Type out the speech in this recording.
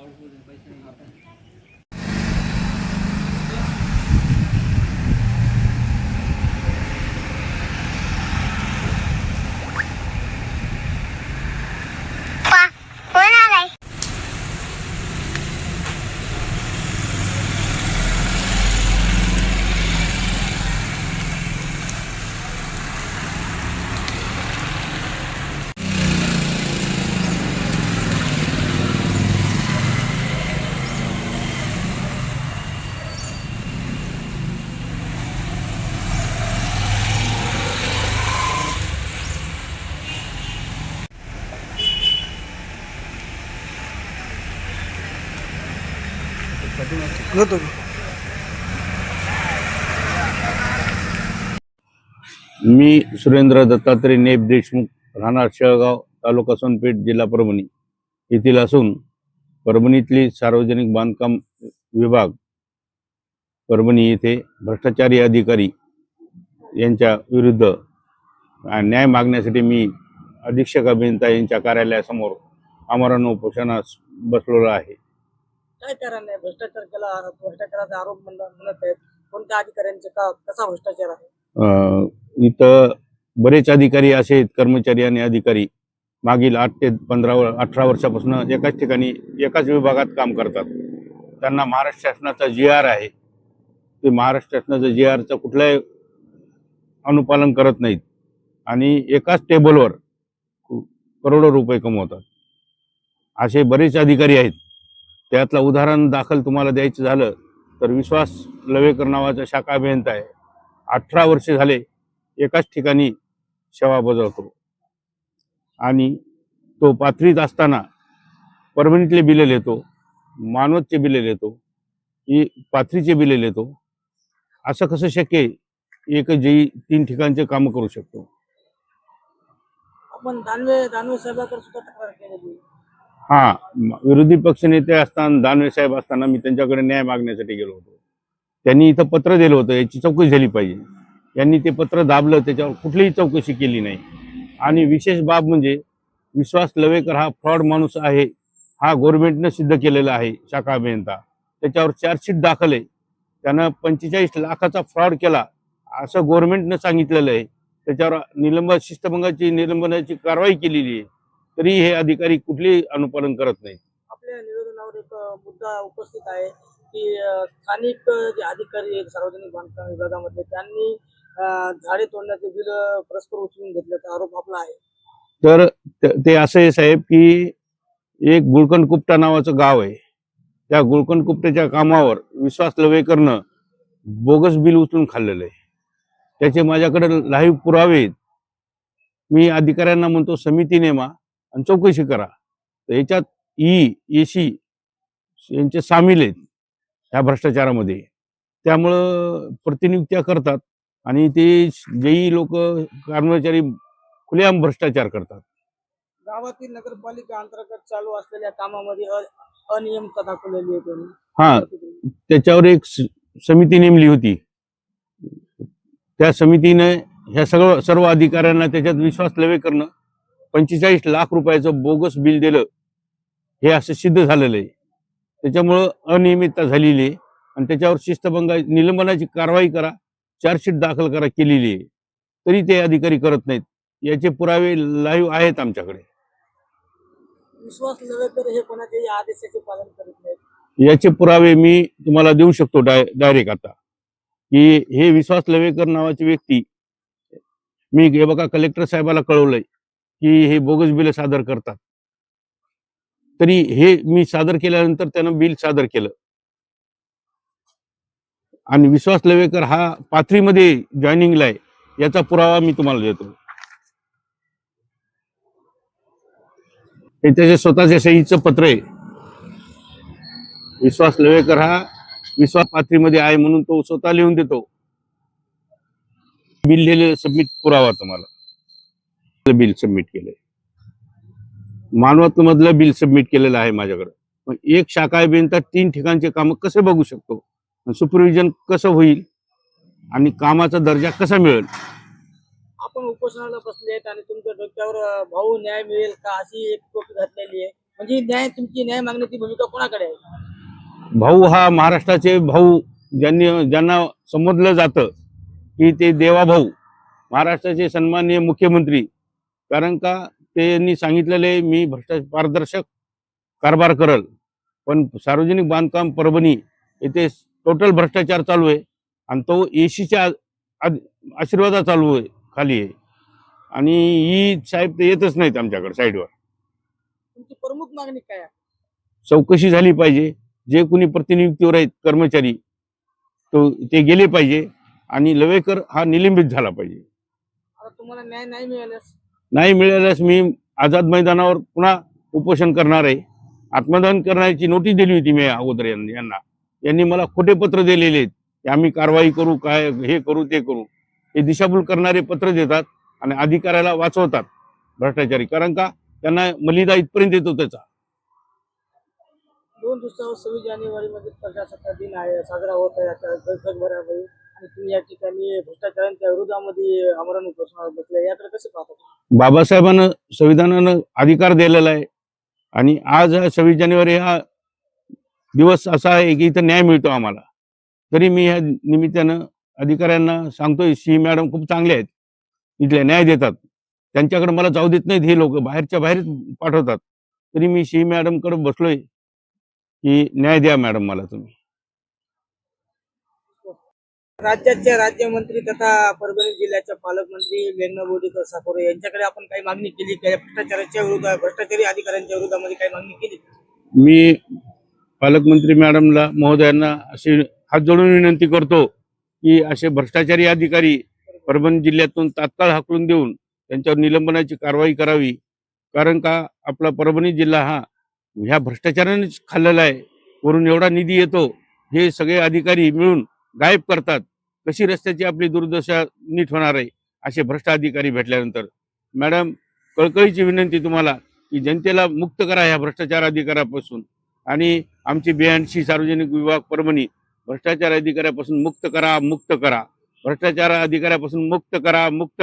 कोण मी सुरेंद्र दत्तात्रय नेप देशमुख राहणार शेळगाव तालुका सोनपेठ जिल्हा परभणी. येथील असून परभणीतली सार्वजनिक बांधकाम विभाग परभणी येथे भ्रष्टाचारी अधिकारी यांच्या विरुद्ध न्याय मागण्यासाठी मी अधीक्षक अभियंता यांच्या कार्यालयासमोर आमरण उपोषणास बसलेलो आहे. काय कारण आहे? भ्रष्टाचार केला भ्रष्टाचाराचा आरोप म्हणत आहेत. कोणत्या अधिकाऱ्यांचे का कसा भ्रष्टाचार आहे? इथं बरेच अधिकारी असे आहेत कर्मचारी आणि अधिकारी. मागील आठ ते पंधरा अठरा वर्षापासून एकाच ठिकाणी एकाच विभागात काम करतात. त्यांना महाराष्ट्र शासनाचा जी आर आहे. ते महाराष्ट्र शासनाचं जी आरचं कुठल्याही अनुपालन करत नाहीत. आणि एकाच टेबलवर करोडो रुपये कमवतात. असे बरेच अधिकारी आहेत. त्यातलं उदाहरण दाखल तुम्हाला द्यायचं झालं तर विश्वास लवेकर नावाचा शाखा अभियंता आहे. अठरा वर्षे झाले एकाच ठिकाणी सेवा बजावतो. आणि तो पाथरीत असताना परभणीतले बिले लिहितो मानवतचे बिले लिहितो ही पाथरीचे बिले लिहितो असं कसं शक्य एक जेई तीन ठिकाणचे कामं करू शकतो. आपण दानवे दानवे साहेबाकडे सुद्धा तक्रार केलेली हा विरोधी पक्षनेते असताना दानवे साहेब असताना मी त्यांच्याकडे न्याय मागण्यासाठी गेलो होतो. त्यांनी इथं पत्र दिलं होतं याची चौकशी झाली पाहिजे. यांनी ते पत्र दाबलं त्याच्यावर कुठलीही चौकशी केली नाही. आणि विशेष बाब म्हणजे विश्वास लवेकर हा फ्रॉड माणूस आहे. हा गव्हर्नमेंटनं सिद्ध केलेला आहे शाखा अभियंता. त्याच्यावर चार्जशीट दाखल आहे. त्यानं पंचेचाळीस लाखाचा फ्रॉड केला. असं गव्हर्नमेंटनं सांगितलेलं आहे. त्याच्यावर निलंबन शिस्तभंगाची निलंबनाची कारवाई केलेली आहे. तरी हे अधिकारी कुठलेही अनुपालन करत नाहीत. आपल्या निवेदनावर एक मुद्दा उपस्थित आहे की स्थानिक जे अधिकारी आहेत सार्वजनिक बांधकाम विभागामध्ये त्यांनी झाडे तोडण्याचे बिल परस्पर उचलून घेतल्याचा आरोप आपला आहे. तर त- असं आहे साहेब की एक गुळकंदकुपटा नावाचं गाव आहे. त्या गुळकंदकुपट्याच्या कामावर विश्वास लवेकरनं बोगस बिल उचलून खाल्लेलं आहे. त्याचे माझ्याकडे लाईव्ह पुरावे मी अधिकाऱ्यांना म्हणतो समिती नेमा आणि चौकशी करा. तर याच्यात ई एसी यांचे सामील आहेत ह्या भ्रष्टाचारामध्ये. त्यामुळं प्रतिनियुक्त्या करतात आणि ते जेही लोक कर्मचारी खुलेआम भ्रष्टाचार करतात. गावातील नगरपालिका अंतर्गत चालू असलेल्या कामामध्ये अनियमितता दाखवलेली आहे हा त्याच्यावर एक समिती नेमली होती. त्या समितीने ह्या सगळं सर्व अधिकाऱ्यांना त्याच्यात विश्वास लवे करणं पंचेचाळीस लाख रुपयाचं बोगस बिल दिलं हे असं सिद्ध झालेलं आहे. त्याच्यामुळं अनियमितता झालेली आहे. आणि त्याच्यावर शिस्तभंग निलंबनाची कारवाई करा चार्जशीट दाखल करा केलेली आहे. तरी ते अधिकारी करत नाहीत. याचे पुरावे लाईव्ह आहेत आमच्याकडे. विश्वास लवेकर हे कोणाच्याही आदेशाचे पालन करीत नाहीत. याचे पुरावे मी तुम्हाला देऊ शकतो डाय डायरेक्ट आता. की हे विश्वास लवेकर नावाची व्यक्ती मी हे बघा कलेक्टर साहेबाला कळवलंय. की हे बोगस बिल सादर करतात. तरी हे मी सादर केल्यानंतर त्यानं बिल सादर केलं. आणि विश्वास लवेकर हा पाथरीमध्ये जॉईनिंगला आहे याचा पुरावा मी तुम्हाला देतो. हे त्याच्या स्वतःच्या सहीचं पत्र आहे. विश्वास लवेकर हा विश्वास पाथरीमध्ये आहे म्हणून तो स्वतः लिहून देतो. बिल लिहिलेलं सबमिट पुरावा तुम्हाला. बिल सबमिट केलंय. मानवत मधलं बिल सबमिट केलेलं आहे माझ्याकडे. एक शाखा अभियंता तीन ठिकाणचे काम कसे बघू शकतो? सुपरविजन कसं होईल? आणि कामाचा दर्जा कसा मिळेल? आपण उपोषणाला बसले आहेत आणि तुमच्या डोक्यावर भाऊ न्याय मिळेल का अशी एक टोपी घातलेली आहे. म्हणजे न्याय तुमची न्याय मागण्याची भूमिका कोणाकडे आहे? भाऊ हा महाराष्ट्राचे भाऊ ज्यांनी ज्यांना संबोधलं जातं की ते देवाभाऊ महाराष्ट्राचे सन्माननीय मुख्यमंत्री कारण का त्यांनी सांगितलेले मी भ्रष्टा पारदर्शक कारभार करल. पण सार्वजनिक बांधकाम परभणी येथे टोटल भ्रष्टाचार चालू आहे आणि तो एसीच्या आशीर्वादा चालू आहे खाली आहे. आणि ही साहेब ते येतच नाहीत आमच्याकडे साईडवर. तुमची प्रमुख मागणी काय आहे? चौकशी झाली पाहिजे. जे कोणी प्रतिनियुक्तीवर आहेत कर्मचारी तो ते गेले पाहिजे. आणि लवेकर हा निलंबित झाला पाहिजे. आता तुम्हाला न्याय नाही मिळाल्यास? नाही मिळाल्यास मी आझाद मैदानावर पुन्हा उपोषण करणार आहे. आत्मदान करण्याची नोटीस दिली होती मी अगोदर यांनी यांना. यांनी मला खोटे पत्र दिलेले आहेत. की आम्ही कारवाई करू काय हे करू ते करू. हे दिशाभूल करणारे पत्र देतात आणि अधिकाऱ्याला वाचवतात भ्रष्टाचारी. कारण का? त्यांना मलिदा इथपर्यंत येतो त्याचा. दोन दिवसावर सव्वीस जानेवारीमध्ये प्रजासत्ताक दिन आहे. साजरा होत आहे. आता जगभरामध्ये तुम्ही या ठिकाणी भ्रष्टाचारांच्या विरोधामध्ये आमरण उपोषणावर बसले याकडे कसं पाहता बाबासाहेबांना संविधानानं अधिकार दिलेला आहे. आणि आज सव्वीस जानेवारी हा दिवस असा आहे की इथं न्याय मिळतो आम्हाला. तरी मी ह्या निमित्तानं अधिकाऱ्यांना सांगतोय सी मॅडम खूप चांगले आहेत. इथले न्याय देतात. त्यांच्याकडे मला जाऊ देत नाहीत हे लोक. बाहेरच्या बाहेर पाठवतात. तरी मी सी मॅडमकडे बसलोय की न्याय द्या मॅडम मला तुम्ही. राज्याच्या राज्यमंत्री तथा परभणी जिल्ह्याच्या पालकमंत्री मेघना बोर्डीकर साकोरे यांच्याकडे आपण काही मागणी केली काय भ्रष्टाचाराच्या विरोधात भ्रष्टाचारी अधिकाऱ्यांच्या विरोधामध्ये काही मागणी केली? मी पालकमंत्री मॅडमला महोदयांना अशी हात जोडून विनंती करतो की असे भ्रष्टाचारी अधिकारी परभणी जिल्ह्यातून तात्काळ हाकलून देऊन त्यांच्यावर निलंबनाची कारवाई करावी. कारण का आपला परभणी जिल्हा हा ह्या भ्रष्टाचारानेच खाल्लेला आहे. वरून एवढा निधी येतो हे सगळे अधिकारी मिळून गायब करतात. कशी रस्त्याची आपली दुर्दशा नीट होणार आहे असे भ्रष्ट अधिकारी भेटल्यानंतर. मॅडम कळकळीची विनंती तुम्हाला की जनतेला मुक्त करा ह्या भ्रष्टाचार अधिकारापासून आणि आमची ब्याऐंशी सार्वजनिक विभाग परभणी भ्रष्टाचार अधिकाऱ्यापासून मुक्त करा मुक्त करा. भ्रष्टाचार अधिकाऱ्यापासून मुक्त करा मुक्त